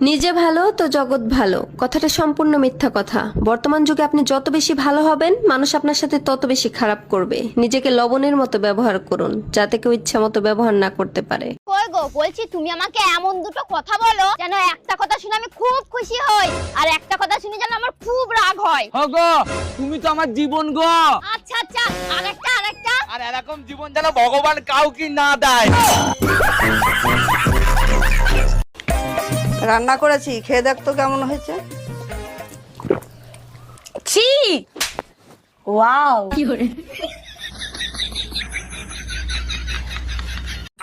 নিজে ভালো তো জগৎ ভালো। কথাটা সম্পূর্ণ মিথ্যা কথা। বর্তমান যুগে আপনি যত বেশি ভালো হবেন মানুষ আপনার সাথে তত বেশি খারাপ করবে। নিজেকে লবণের মতো ব্যবহার করুন যাতে কেউ ইচ্ছা মতো ব্যবহার না করতে পারে। কই গো বলছি তুমি আমাকে এমন দুটো কথা বলো যেন একটা কথা শুনে আমি খুব খুশি হই আর একটা কথা শুনে যেন আমার খুব রাগ হয়। গো তুমি তো আমার জীবন গো। আচ্ছা আচ্ছা আরেকটা আরেকটা। আর এরকম জীবন যেন ভগবান কাউকে না দেয়। রান্না করেছি খেয়ে দেখ তো কেমন হয়েছে। ছি! ওয়াও।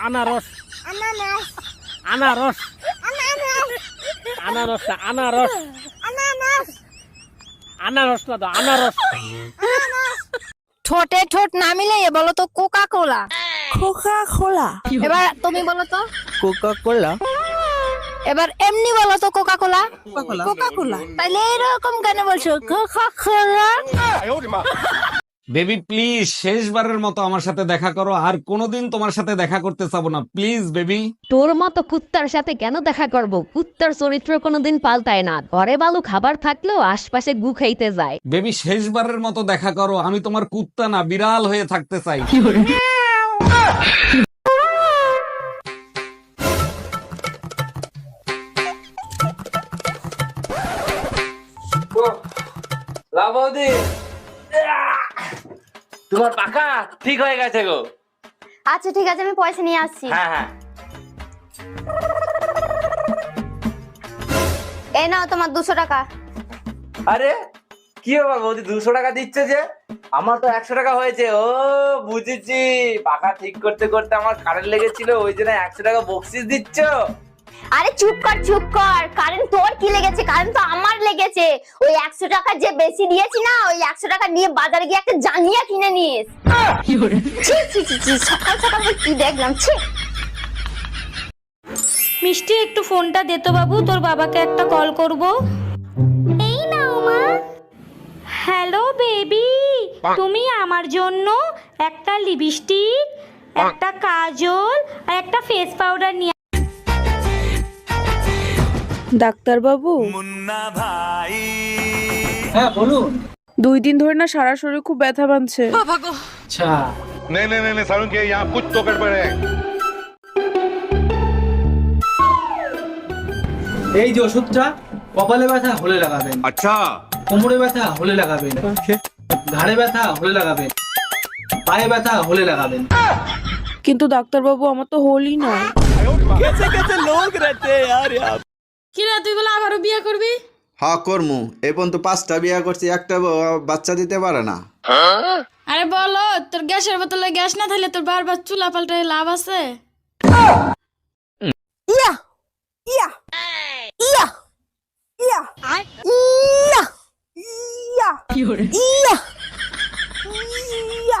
আনারস। আনারস আনারস। না আনারস আনারস। না তো আনারস। ঠোঁটে ঠোঁট না মিলে বলো তো কোকা কোলা কোকা কোলা এবার তুমি বলো তো। কোকা কোলা এবার এমনি বলো তো কোকা কোলা কোকা কোলা তাইলে এরকম কেন বলছো? কোকা কোলা বেবি প্লিজ শেষবারের মতো আমার সাথে দেখা করো। আর কোনোদিন তোমার সাথে দেখা করতে চাবো না। প্লিজ বেবি তোর মতো কুত্তার সাথে কেন দেখা করব? কুত্তার চরিত্র কোনোদিন পাল্টায় না। ঘরে বালু খাবার থাকলেও আশপাশে গু খাইতে যায়। বেবি শেষবারের মতো দেখা করো। আমি তোমার কুত্তা না বিড়াল হয়ে থাকতে চাই। লাভদি তোমার পাকা ঠিক হয়ে গেছে গো। আচ্ছা ঠিক আছে আমি পয়সা নিয়ে আসছি। হ্যাঁ হ্যাঁ। এই নাও তোমার দুশো টাকা। আরে কি ব্যাপার বৌদি দুশো টাকা দিচ্ছে যে? আমার তো একশো টাকা হয়েছে। ও বুঝেছি। পাকা ঠিক করতে করতে আমার কারেন্ট লেগেছিল ওই জন্য একশো টাকা বকশিস দিচ্ছ? আরে চুপ কর চুপ কর। কারেন্ট তোর কি লেগেছে? কারেন্ট তো আমার লেগেছে। ওই একশো টাকা যে বেশি দিয়েছি না ওই একশো টাকা নিয়ে বাজারে গিয়ে একটা জাঙ্গিয়া কিনে নিস। ছি, ছি, ছি, ছি, সকাল সকাল কি দেখলাম ছি। মিষ্টি একটু ফোনটা দে তো বাবু তোর বাবাকে একটা কল করব। এই নাও মা। Hello baby. তুমি আমার জন্য একটা লিপস্টিক একটা কাজল আর একটা ফেস পাউডার নিয়ে ডাক্তারবাবু? হ্যাঁ বলো দুই দিন ধরে না সারা শরীর খুব ব্যথা বানছে। আচ্ছা। নে নে নে সারুন কে ইয়া কুছ তো গড়বড় হ্যায় এই যে ওষুধটা কপালে ব্যথা হলে লাগাবেন। আচ্ছা। কোমরে ব্যথা হলে লাগাবেন। আচ্ছা। ঘাড়ে ব্যথা হলে লাগাবেন। পায়ে ব্যথা হলে লাগাবেন। কিন্তু ডাক্তারবাবু আমার তো হলই নয়। কেসে কেসে লোক रहते हैं यार কিরা তুই বলে আবারও বিয়ে করবি? হ্যাঁ কর্মু। এই পর্যন্ত পাঁচটা বিয়ে করছি একটা বাচ্চা দিতে পারে না। আরে বলো তোর গ্যাসের বোতলে গ্যাস না থাকলে তোর বারবার চুলা পাল্টায় লাভ আছে? ইয়া ইয়া ইয়া ইয়া ইয়া ইয়া ইয়া ইয়া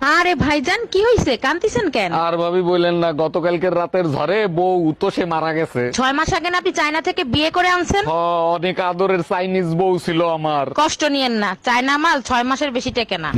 আরে ভাইজান কি হইছে? কান্তিছেন কেন? আর ভাবি বললেন না গতকালকের রাতের ঝড়ে বউ তো সে মারা গেছে। ছয় মাস আগে না আপনি চায়না থেকে বিয়ে করে আনছেন? হ, অনেক আদরের চাইনিজ বউ ছিল আমার। কষ্ট নিয়েন না চায়না মাল ছয় মাসের বেশি টেকে না।